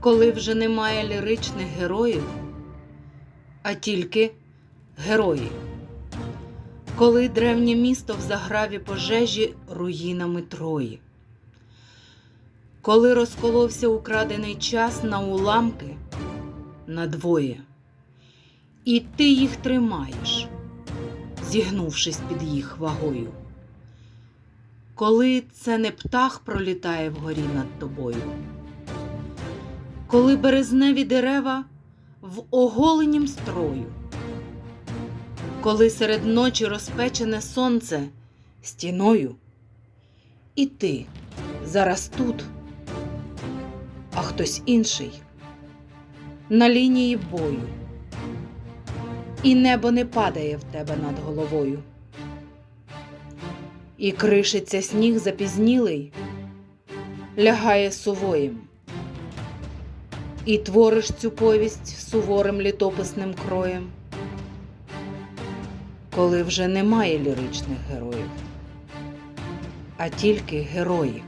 коли вже немає ліричних героїв, а тільки герої. Коли древнє місто в заграві пожежі руїнами Трої. Коли розколовся украдений час на уламки на двоє, і ти їх тримаєш, зігнувшись під їх вагою. Коли це не птах пролітає вгорі над тобою, коли березневі дерева в оголенім строю, коли серед ночі розпечене сонце стіною, і ти зараз тут, а хтось інший на лінії бою, і небо не падає в тебе над головою. І кришиться сніг запізнілий, лягає сувоєм. І твориш цю повість суворим літописним кроєм, коли вже немає ліричних героїв, а тільки герої.